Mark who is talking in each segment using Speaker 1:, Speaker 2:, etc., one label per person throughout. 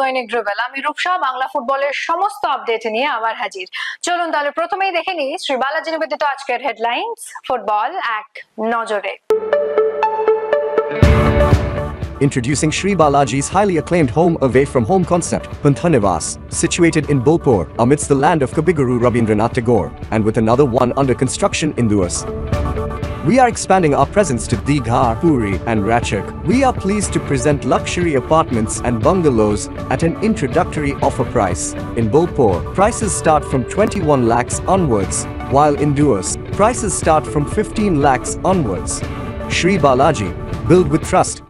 Speaker 1: দৈনিক রুবেল আমি রূপসা বাংলা ফুটবলের সমস্ত আপডেট নিয়ে আবার হাজির চলুন তাহলে প্রথমেই দেখে নিই শ্রী বালাজি নিবেদিত আজকের হেডলাইন্স ফুটবল এক নজরে
Speaker 2: Introducing Sri Balaji's highly acclaimed home away from home concept, Panthanivas, situated in Bolpur amidst the land of Kabiguru Rabindranath Tagore, and with another one under construction in Duas. We are expanding our presence to Dighar, Puri, and Ratchak. We are pleased to present luxury apartments and bungalows at an introductory offer price. In Bolpur, prices start from 21 lakhs onwards, while in Duas, prices start from 15 lakhs onwards. Sri Balaji, build with trust.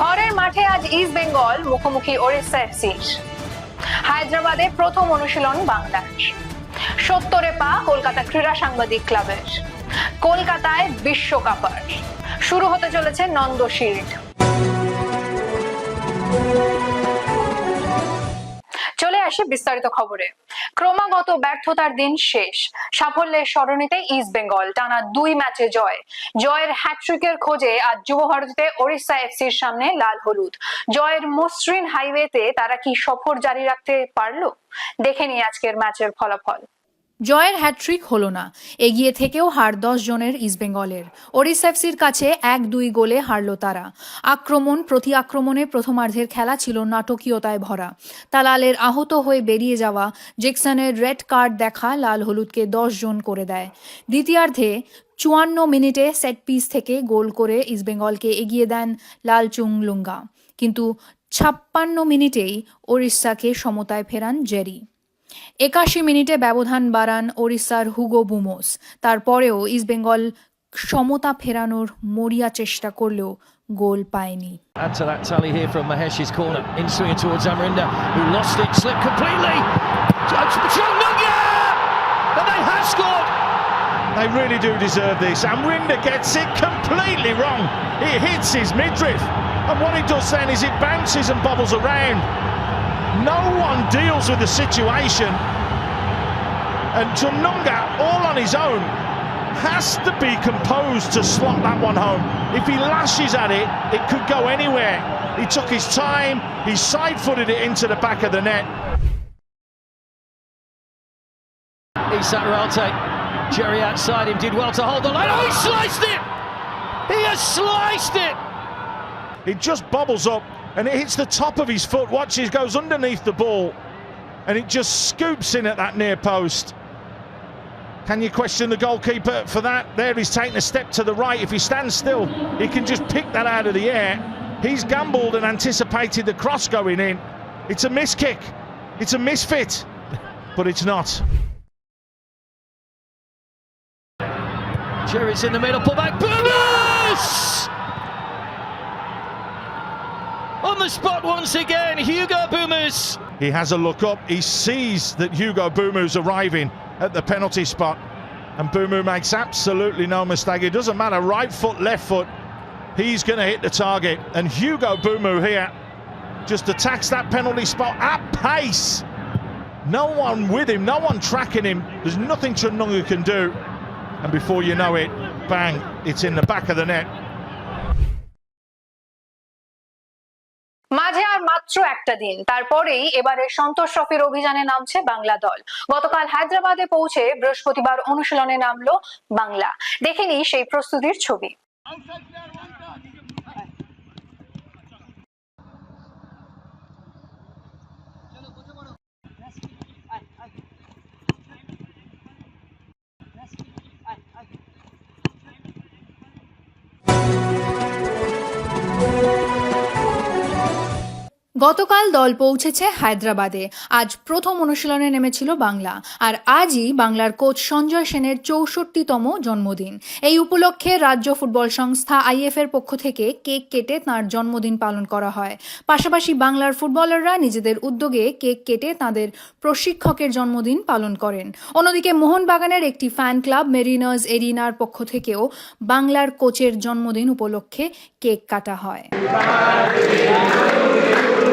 Speaker 1: ঘরের মাঠে আজ east Bengal মুখোমুখি ওড়িশা এফসির হায়দ্রাবাদে প্রথম অনুশীলন বাংলাদেশ। সত্তরে পা কলকাতা ক্রীড়া সাংবাদিক ক্লাবের। কলকাতায় বিশ্বকাপার। শুরু হতে চলেছে নন্দ শিল্ড চলে আসি বিস্তারিত খবরে। ক্রমাগত ব্যর্থতার দিন শেষ। সাফল্যের স্মরণীতে ইস্ট বেঙ্গল টানা দুই ম্যাচে জয়। জয়ের হ্যাট্রিকের খোঁজে আজ যুব ভারতীতে ওড়িশা এফসির সামনে লাল হলুদ। জয়ের মসৃণ হাইওয়েতে তারা কি সফর জারি রাখতে পারল? দেখে নিই আজকের ম্যাচের ফলাফল।
Speaker 3: জয়ের হ্যাট্রিক হলো না। এগিয়ে থেকেও হার দশ জনের ইস্টবেঙ্গলের ওরিসেফসির কাছে এক দুই গোলে হারল তারা। আক্রমণ, প্রতি আক্রমণে প্রথমার্ধের খেলা ছিল নাটকীয়তায় ভরা। তালালের আহত হয়ে বেরিয়ে যাওয়া জেকসনের রেড কার্ড দেখা লাল হলুদকে দশ জন করে দেয়। দ্বিতীয়ার্ধে চুয়ান্ন মিনিটে সেট পিস থেকে গোল করে ইস্টবেঙ্গলকে এগিয়ে দেন লালচুং লুঙ্গা। কিন্তু ছাপ্পান্ন মিনিটেই ওড়িশাকে সমতায় ফেরান জেরি। একাশি মিনিটে ব্যবধান বাড়ান ওড়িশার হুগো বুমোস তারপরেও ইস্টবেঙ্গল সমতা ফেরানোর মরিয়া চেষ্টা করলেও গোল পায়নি
Speaker 4: Add to that tally here from Mahesh's corner. In swinging towards Amarinda, who lost it, slipped completely. And they have scored!
Speaker 5: They really do deserve this. And Rinder gets it completely wrong. It hits his midriff. And what it does then is it bounces and bobbles around. No one deals with the situation. And Chununga, all on his own, has to be composed to slot that one home. If he lashes at it, it could go anywhere. He took his time, he side footed it into the back of the net.
Speaker 4: Isak Ralte, Jerry outside him, did well to hold the line. Oh, he sliced it! He has sliced it!
Speaker 5: It just bubbles up and it hits the top of his foot. Watch, it goes underneath the ball and it just scoops in at that near post. Can you question the goalkeeper for that? There he's taking a step to the right. If he stands still, he can just pick that out of the air. He's gambled and anticipated the cross going in. It's a miss kick. It's a misfit, but it's not.
Speaker 4: Jerry's in the middle, pull back. Boomers! On the spot once again, Hugo Boomers.
Speaker 5: He has a look up. He sees that Hugo Bumu's arriving at the penalty spot. And Bumu makes absolutely no mistake. It doesn't matter, right foot, left foot. He's going to hit the target. And Hugo Bumu here just attacks that penalty spot at pace. No one with him, no one tracking him. There's nothing Chununga can do. And before you know it, bang, it's in the back of the net.
Speaker 1: মাঝে আর মাত্র একটা দিন। তারপরেই এবারে সন্তোষ ট্রফির অভিযানে নামছে বাংলা দল। গতকাল হায়দ্রাবাদে পৌঁছে বৃহস্পতিবার অনুশীলনে নামলো বাংলা। দেখেনি সেই প্রস্তুতির ছবি।
Speaker 3: গতকাল দল পৌঁছেছে হায়দ্রাবাদে। আজ প্রথম অনুশীলনে নেমেছিল বাংলা। আর আজই বাংলার কোচ সঞ্জয় সেনের চৌষট্টিতম জন্মদিন। এই উপলক্ষে রাজ্য ফুটবল সংস্থা আইএফ এর পক্ষ থেকে কেক কেটে তাঁর জন্মদিন পালন করা হয়। পাশাপাশি বাংলার ফুটবলাররা নিজেদের উদ্যোগে কেক কেটে তাদের প্রশিক্ষকের জন্মদিন পালন করেন। অন্যদিকে মোহনবাগানের একটি ফ্যান ক্লাব মেরিনার্স এরিনার পক্ষ থেকেও বাংলার কোচের জন্মদিন উপলক্ষে কেক কাটা হয়।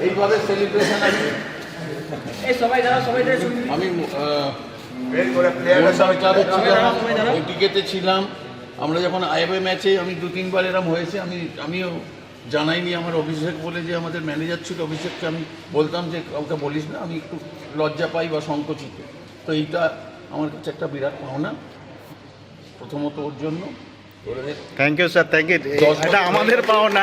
Speaker 6: এইভাবে সেলিব্রেশন আমি ছিলাম আমরা যখন আইএফএ ম্যাচে আমি দু তিনবার এরম হয়েছে আমি আমিও জানাইনি আমার অভিষেক বলে যে আমাদের ম্যানেজার ছিল অভিষেককে আমি বলতাম যে কাউকে বলিস না আমি একটু লজ্জা পাই বা সংকুচিত। তো এইটা আমার কাছে একটা বিরাট পাওনা। প্রথমত ওর জন্য।
Speaker 7: Thank you sir thank
Speaker 6: you
Speaker 7: এটা আমাদের পাওনা।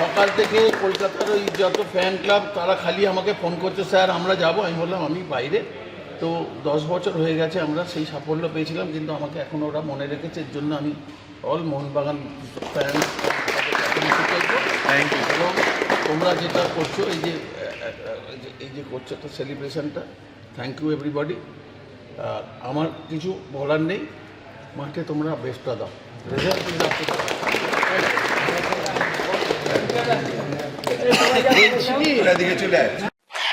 Speaker 6: সকাল থেকে কলকাতার ওই যত ফ্যান ক্লাব তারা খালি আমাকে ফোন করছে স্যার আমরা যাব। আমি বললাম আমি বাইরে। তো দশ বছর হয়ে গেছে আমরা সেই সাফল্য পেয়েছিলাম কিন্তু আমাকে এখন ওরা মনে রেখেছে এর জন্য আমি all Mohun Bagan
Speaker 7: fan thank you
Speaker 6: এবং তোমরা যেটা করছ এই যে এই যে- করছে তো সেলিব্রেশনটা থ্যাংক ইউ এভরিবডি আমার কিছু বলার নেই, মাঠে তোমরা বেস্টটা দাও।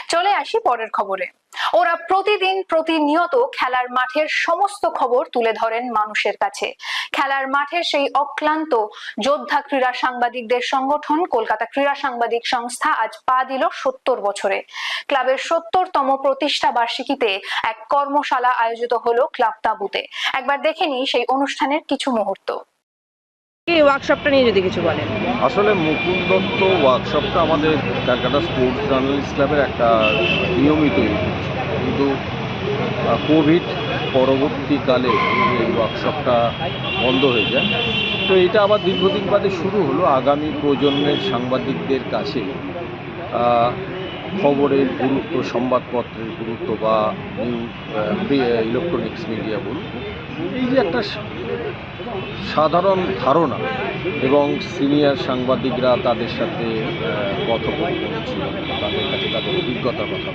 Speaker 1: চলে আসি পরের খবরে। ওরা প্রতিদিন প্রতিনিয়ত খেলার মাঠের সমস্ত খবর তুলে ধরেন মানুষের কাছে। খেলার মাঠের সেই অক্লান্ত যোদ্ধা ক্রীড়া সাংবাদিকদের সংগঠন কলকাতা ক্রীড়া সাংবাদিক সংস্থা আজ পা দিল সত্তর বছরে। ক্লাবের সত্তরতম প্রতিষ্ঠা বার্ষিকীতে এক কর্মশালা আয়োজিত হলো ক্লাব তাঁবুতে। একবার দেখে নিই সেই অনুষ্ঠানের কিছু মুহূর্ত।
Speaker 8: এই ওয়ার্কশপটা নিয়ে যদি কিছু বলেন।
Speaker 9: আসলে মুকুল দত্ত ওয়ার্কশপটা আমাদের ক্যালকাটা স্পোর্টস জার্নালিস্ট ক্লাবের একটা নিয়মিত কিন্তু কোভিড পরবর্তীকালে এই ওয়ার্কশপটা বন্ধ হয়ে যায়। তো এটা আবার দীর্ঘদিন বাদে শুরু হলো। আগামী প্রজন্মের সাংবাদিকদের কাছে খবরের গুরুত্ব, সংবাদপত্রের গুরুত্ব বা নিউজ ইলেকট্রনিক্স মিডিয়া বলুন এই যে একটা সাধারণ ধারণা এবং সিনিয়র সাংবাদিকরা তাদের সাথে কথোপকথন ছিল তাদের কাছে তাদের অভিজ্ঞতার কথা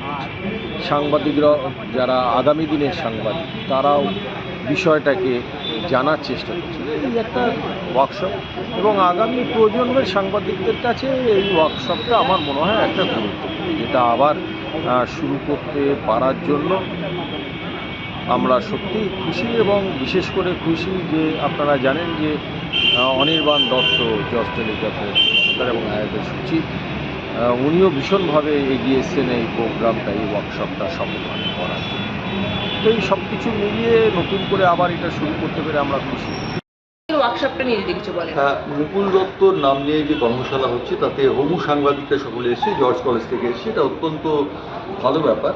Speaker 9: সাংবাদিকরা, যারা আগামী দিনের সাংবাদিক, তারাও বিষয়টাকে জানার চেষ্টা করছে এই একটা ওয়ার্কশপ এবং আগামী প্রজন্মের সাংবাদিকদের কাছে এই ওয়ার্কশপটা আমার মনে হয় একটা গুরুত্বপূর্ণ। যেটা আবার শুরু করতে পারার জন্য আমরা সত্যি খুশি এবং বিশেষ করে খুশি যে আপনারা জানেন যে অনির্বাণ দত্ত জজ টেলিগ্রাফের প্রধান এবং আয়াতের সচিব উনিও ভীষণভাবে এগিয়ে এসছেন এই প্রোগ্রামটা এই ওয়ার্কশপটা সফলভাবে করার জন্য। তো এই সব কিছু মিলিয়ে নতুন করে আবার এটা শুরু করতে পেরে আমরা খুশি।
Speaker 8: ওয়ার্কশপটা নিয়ে যদি কিছু বলেন।
Speaker 10: হ্যাঁ মুকুল দত্তর নাম নিয়ে যে কর্মশালা হচ্ছে তাতে হবু সাংবাদিকরা সকলে এসে জর্জ কলেজ থেকে এসে এটা অত্যন্ত ভালো ব্যাপার।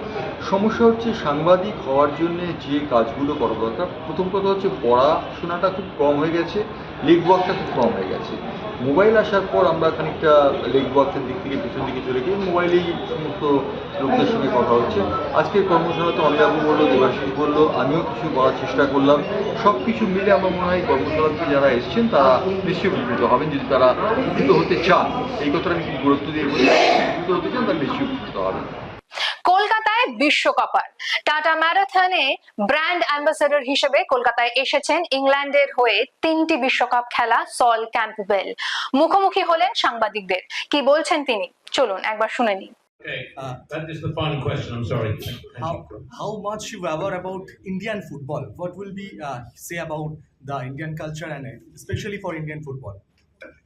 Speaker 10: সমস্যা হচ্ছে সাংবাদিক হওয়ার জন্য যে কাজগুলো করা দরকার। প্রথম কথা হচ্ছে পড়াশোনাটা খুব কম হয়ে গেছে লেগ ওয়ার্কটা খুব কম হয়ে গেছে। মোবাইল আসার পর আমরা খানিকটা লেগ ওয়ার্কের দিক থেকে পিছন দিকে চলে গিয়ে মোবাইলেই সমস্ত লোকদের সঙ্গে কথা হচ্ছে। আজকের কর্মশালাতে অনিবাবু বলল, দেবাশিস বলল, আমিও কিছু করার চেষ্টা করলাম। সব কিছু মিলে আমার মনে হয় কর্মশালাতে যারা এসছেন তারা নিশ্চয়ই উপকৃত হবেন। যদি তারা উপকৃত হতে চান, এই কথাটা আমি গুরুত্ব দিয়ে বলি উপকৃত হতে চান তারা নিশ্চয়ই উপকৃত হবেন।
Speaker 1: বিশ্বকাপার। টাটা ম্যারাথনে ব্র্যান্ড অ্যাম্বাসেডর হিসেবে কলকাতায় এসেছেন ইংল্যান্ডের হয়ে তিনটি বিশ্বকাপ খেলা সল ক্যাম্পবেল। মুখোমুখি হলেন সাংবাদিকদের। কি বলছেন তিনি? চলুন একবার শুনে নিন
Speaker 11: Indian football Indian culture specially for Indian football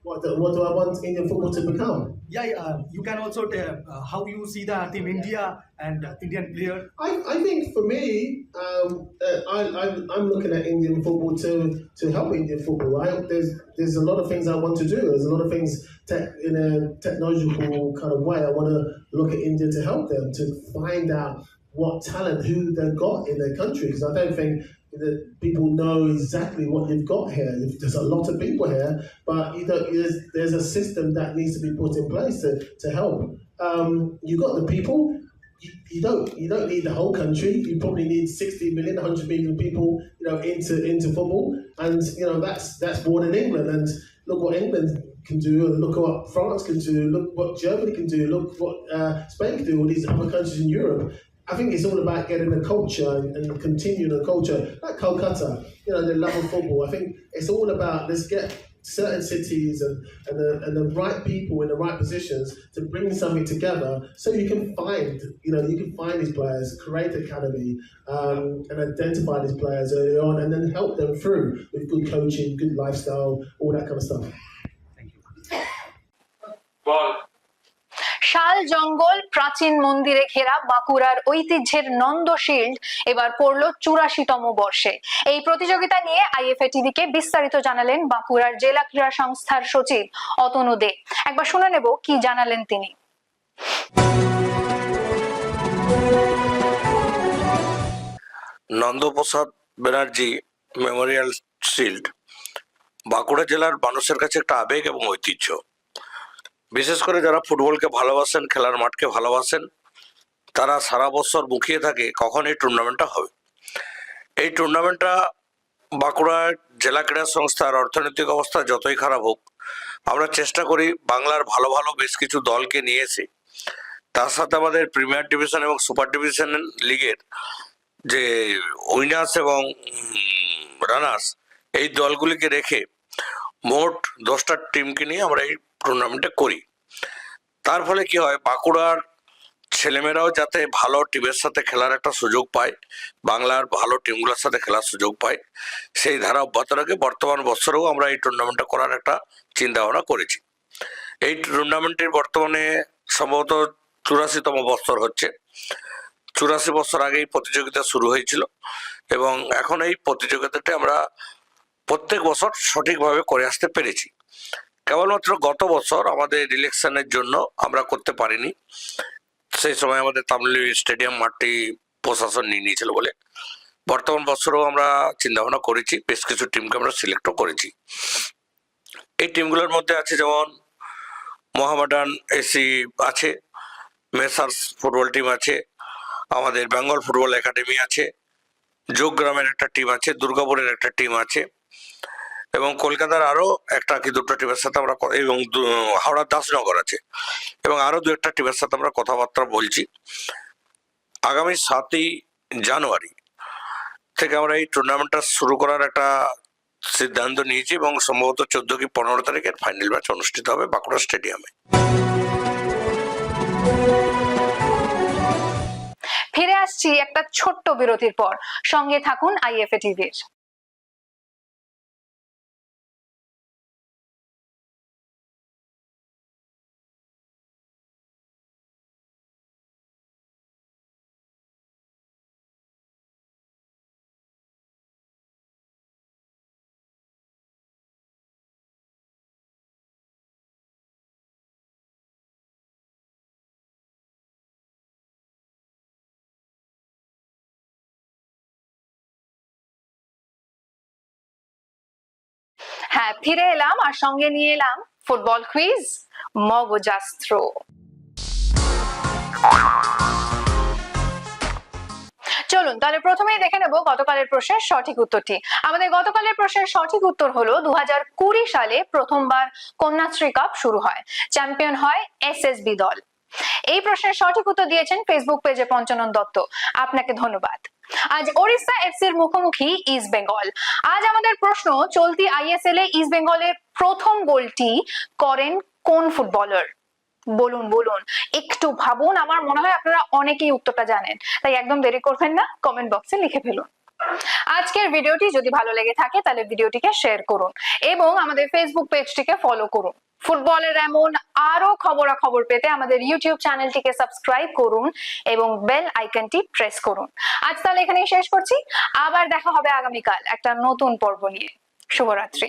Speaker 12: What do, what do I want Indian football to become?
Speaker 11: Yeah, yeah, uh, you can also tell uh, how you see the team India and uh, Indian player.
Speaker 12: I, I think for me, um, uh, I, I'm, I'm looking at Indian football to to help Indian football. I, there's there's a lot of things I want to do. There's a lot of things tech, in a technological kind of way. I want to look at India to help them to find out what talent who they've got in their country because I don't think that people know exactly what you've got here. There's a lot of people here, but you don't, there's, there's a system that needs to be put in place to, to help. Um, you've got the people. You, you don't you don't need the whole country. You probably need 60 million, 100 million people, you know, into into football, and you know that's that's more than England. And look what England can do, and look what France can do, look what Germany can do, look what uh, Spain can do, all these other countries in Europe. I think it's all about getting the culture and, and continuing the culture, like Kolkata, you know, the love of football. I think it's all about let's get certain cities and, and, the, and the right people in the right positions to bring something together so you can find, you know, you can find these players, create the academy, um, and identify these players early on and then help them through with good coaching, good lifestyle, all that kind of stuff.
Speaker 1: শাল জঙ্গল, প্রাচীন মন্দিরে ঘেরা বাঁকুড়ার ঐতিহ্যের Nanda shield এবার পড়ল চুরাশিতম বর্ষে। এই প্রতিযোগিতা নিয়ে আইএফএ টিভিকে বিস্তারিত জানালেন বাঁকুড়ার জেলা ক্রীড়া সংস্থার সচিব অতনু দে। একবার শুনে নেব কি জানালেন তিনি।
Speaker 7: নন্দপ্রসাদ ব্যানার্জি মেমোরিয়াল শিল্ড বাঁকুড়া জেলার মানুষের কাছে একটা আবেগ এবং ঐতিহ্য। বিশেষ করে যারা ফুটবলকে ভালোবাসেন, খেলার মাঠকে ভালোবাসেন, তারা সারা বছর মুখিয়ে থাকে কখন এই টুর্নামেন্টটা হবে। এই টুর্নামেন্টটা বাঁকুড়ার জেলা ক্রীড়া সংস্থার অর্থনৈতিক অবস্থা যতই খারাপ হোক, আমরা চেষ্টা করি বাংলার ভালো ভালো বেশ কিছু দলকে নিয়ে এসে তার সাথে আমাদের প্রিমিয়ার ডিভিশন এবং সুপার ডিভিশন লিগের যে উইনার্স এবং রানার্স এই দলগুলিকে রেখে মোট দশটা টিমকে নিয়ে আমরা এই টুর্নামেন্টে করি। তার ফলে কি হয়, বাঁকুড়ার ছেলেমেয়েরাও যাতে ভালো টিমের সাথে খেলার একটা সুযোগ পায়, বাংলার ভালো টিমগুলোর সাথে খেলার সুযোগ পায়, সেই ধারা অব্যাহত রেখে বর্তমান বছরেও আমরা এই টুর্নামেন্টটা করার একটা চিন্তা ভাবনা করেছি। এই টুর্নামেন্টের বর্তমানে সম্ভবত চুরাশিতম বছর হচ্ছে। চুরাশি বছর আগে এই প্রতিযোগিতা শুরু হয়েছিল এবং এখন এই প্রতিযোগিতাটা আমরা প্রত্যেক বছর সঠিকভাবে করে আসতে পেরেছি। কেবলমাত্র গত বছর আমাদের ইলেকশনের জন্য আমরা করতে পারিনি। সেই সময় আমাদের তামিলি স্টেডিয়াম মাঠটি প্রশাসন নিয়ে নিয়েছিল বলে। বর্তমান বছরও আমরা চিন্তা ভাবনা করেছি, বেশ কিছু টিমকে আমরা সিলেক্টও করেছি। এই টিমগুলোর মধ্যে আছে যেমন মোহামেডান এসি আছে, মেসার্স ফুটবল টিম আছে, আমাদের বেঙ্গল ফুটবল একাডেমি আছে, যোগগ্রামের একটা টিম আছে, দুর্গাপুরের একটা টিম আছে। এবং কলকাতার আরও একটা কি দুটো টিমের সাথে আমরা এবং হাওড়ার দাসনগর আছে। এবং আরও দু একটা টিমের সাথে আমরা কথাবার্তা বলছি। আগামী সাতই জানুয়ারি থেকে আমরা এই টুর্নামেন্টটা শুরু করার একটা সিদ্ধান্ত নিয়েছি এবং সম্ভবত চোদ্দ কি পনেরো তারিখের ফাইনাল ম্যাচ অনুষ্ঠিত হবে বাঁকুড়া স্টেডিয়ামে।
Speaker 1: ফিরে আসছি একটা ছোট্ট বিরতির পর। সঙ্গে থাকুন আইএফএ টিভির। হ্যাঁ ফিরে এলাম আর সঙ্গে নিয়ে এলাম ফুটবল কুইজ মগজাস্ত্র। চলুন, তাহলে প্রথমেই দেখে নেব গতকালের প্রশ্নের সঠিক উত্তরটি। আমাদের গতকালের প্রশ্নের সঠিক উত্তর হলো দু হাজার কুড়ি সালে প্রথমবার কন্যাশ্রী কাপ শুরু হয়। চ্যাম্পিয়ন হয় এসএসবি দল। এই প্রশ্নের সঠিক উত্তর দিয়েছেন ফেসবুক পেজে পঞ্চানন দত্ত। আপনাকে ধন্যবাদ। আজ ওড়িশা এফসির মুখোমুখি ইস্ট বেঙ্গল আজ আমাদের প্রশ্ন, চলতি আইএসএল এ ইস্ট বেঙ্গলের প্রথম গোলটি করেন কোন ফুটবলার বলুন বলুন। একটু ভাবুন, আমার মনে হয় আপনারা অনেকেই উত্তরটা জানেন। তাই একদম দেরি করবেন না কমেন্ট বক্সে লিখে ফেলুন। আজকের ভিডিওটি যদি ভালো লেগে থাকে, তাহলে ভিডিওটিকে শেয়ার করুন এবং আমাদের ফেসবুক পেজটিকে ফলো করুন। ফুটবলের এমন আরও খবরাখবর পেতে আমাদের ইউটিউব চ্যানেলটিকে সাবস্ক্রাইব করুন এবং বেল আইকনটি প্রেস করুন। আজ তাহলে এখানেই শেষ করছি। আবার দেখা হবে আগামীকাল একটা নতুন পর্ব নিয়ে। শুভরাত্রি।